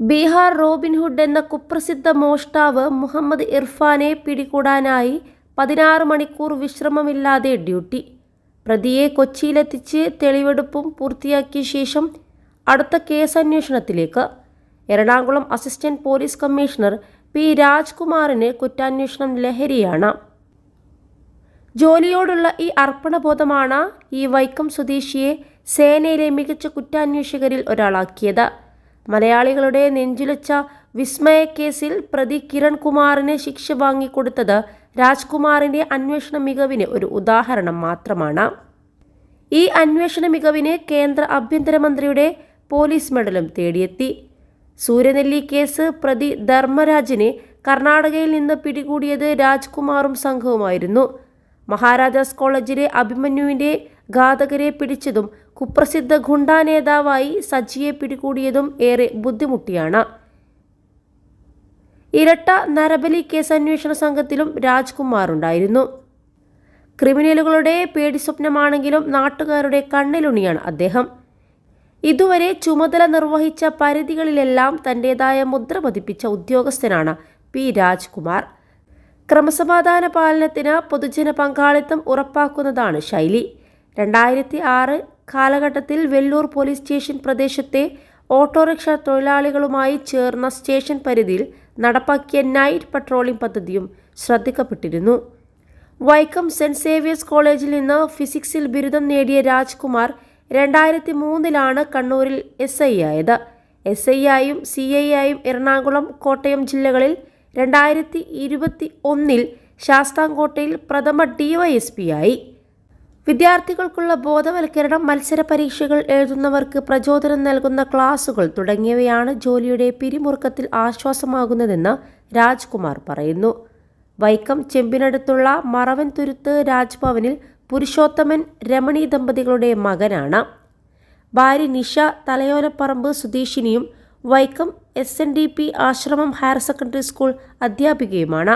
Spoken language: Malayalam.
ബീഹാർ റോബിൻഹുഡ് എന്ന കുപ്രസിദ്ധ മോഷ്ടാവ് മുഹമ്മദ് ഇർഫാനെ പിടികൂടാനായി പതിനാറ് മണിക്കൂർ വിശ്രമമില്ലാതെ ഡ്യൂട്ടി. പ്രതിയെ കൊച്ചിയിലെത്തിച്ച് തെളിവെടുപ്പും പൂർത്തിയാക്കിയ ശേഷം അടുത്ത case അന്വേഷണത്തിലേക്ക് Ernakulam assistant police commissioner P രാജ്കുമാറിന് കുറ്റാന്വേഷണം ലഹരിയാണ്. ജോലിയോടുള്ള ഈ അർപ്പണബോധമാണ് ഈ വൈക്കം സ്വദേശിയെ സേനയിലെ മികച്ച കുറ്റാന്വേഷകരിൽ ഒരാളാക്കിയത്. മലയാളികളുടെ നെഞ്ചുലച്ച വിസ്മയ കേസിൽ പ്രതി കിരൺ കുമാറിന് ശിക്ഷ വാങ്ങിക്കൊടുത്തത് രാജ്കുമാറിന്റെ അന്വേഷണ മികവിന് ഒരു ഉദാഹരണം മാത്രമാണ്. ഈ അന്വേഷണ മികവിന് കേന്ദ്ര ആഭ്യന്തരമന്ത്രിയുടെ പോലീസ് മെഡലും തേടിയെത്തി. സൂര്യനെല്ലി കേസ് പ്രതി ധർമ്മരാജിനെ കർണാടകയിൽ നിന്ന് പിടികൂടിയത് രാജ്കുമാറും സംഘവുമായിരുന്നു. മഹാരാജാസ് കോളേജിലെ അഭിമന്യുവിന്റെ ഘാതകരെ പിടിച്ചതും കുപ്രസിദ്ധ ഗുണ്ടാ നേതാവായി സജിയെ പിടികൂടിയതും ഏറെ ബുദ്ധിമുട്ടിയാണ്. ഇരട്ട നരബലി കേസ് അന്വേഷണ സംഘത്തിലും രാജ്കുമാർ ഉണ്ടായിരുന്നു ക്രിമിനലുകളുടെ പേടി സ്വപ്നമാണെങ്കിലും നാട്ടുകാരുടെ കണ്ണിലുണിയാണ് അദ്ദേഹം. ഇതുവരെ ചുമതല നിർവഹിച്ച പരിധികളിലെല്ലാം തന്റെതായ മുദ്ര പതിപ്പിച്ച ഉദ്യോഗസ്ഥനാണ് പി രാജ്കുമാർ. ക്രമസമാധാന പാലനത്തിന് പൊതുജന പങ്കാളിത്തം ഉറപ്പാക്കുന്നതാണ് ശൈലി. രണ്ടായിരത്തി ആറ് കാലഘട്ടത്തിൽ വെല്ലൂർ പോലീസ് സ്റ്റേഷൻ പ്രദേശത്തെ ഓട്ടോറിക്ഷ തൊഴിലാളികളുമായി ചേർന്ന സ്റ്റേഷൻ പരിധിയിൽ നടപ്പാക്കിയ നൈറ്റ് പട്രോളിംഗ് പദ്ധതിയും ശ്രദ്ധിക്കപ്പെട്ടിരുന്നു. വൈക്കം സെന്റ് സേവിയേഴ്സ് കോളേജിൽ നിന്ന് ഫിസിക്സിൽ ബിരുദം നേടിയ രാജ്കുമാർ രണ്ടായിരത്തി മൂന്നിലാണ് കണ്ണൂരിൽ എസ് ഐ ആയത്. എസ് ഐ ആയും സി ഐ ആയും എറണാകുളം കോട്ടയം ജില്ലകളിൽ രണ്ടായിരത്തി ഇരുപത്തി ഒന്നിൽ ശാസ്താംകോട്ടയിൽ പ്രഥമ ഡിവൈഎസ്പി ആയി. വിദ്യാർത്ഥികൾക്കുള്ള ബോധവൽക്കരണം മത്സര പരീക്ഷകൾ എഴുതുന്നവർക്ക് പ്രചോദനം നൽകുന്ന ക്ലാസുകൾ തുടങ്ങിയവയാണ് ജോലിയുടെ പിരിമുറുക്കത്തിൽ ആശ്വാസമാകുന്നതെന്ന് രാജ്കുമാർ പറയുന്നു. വൈക്കം ചെമ്പിനടുത്തുള്ള മറവൻ തുരുത്ത് രാജ്ഭവനിൽ പുരുഷോത്തമൻ രമണി ദമ്പതികളുടെ മകനാണ്. ഭാര്യ Nisha Thalayolaparambu സുധീഷിനിയും Vaikom S N D P Ashramam higher secondary school അധ്യാപികയുമാണ്.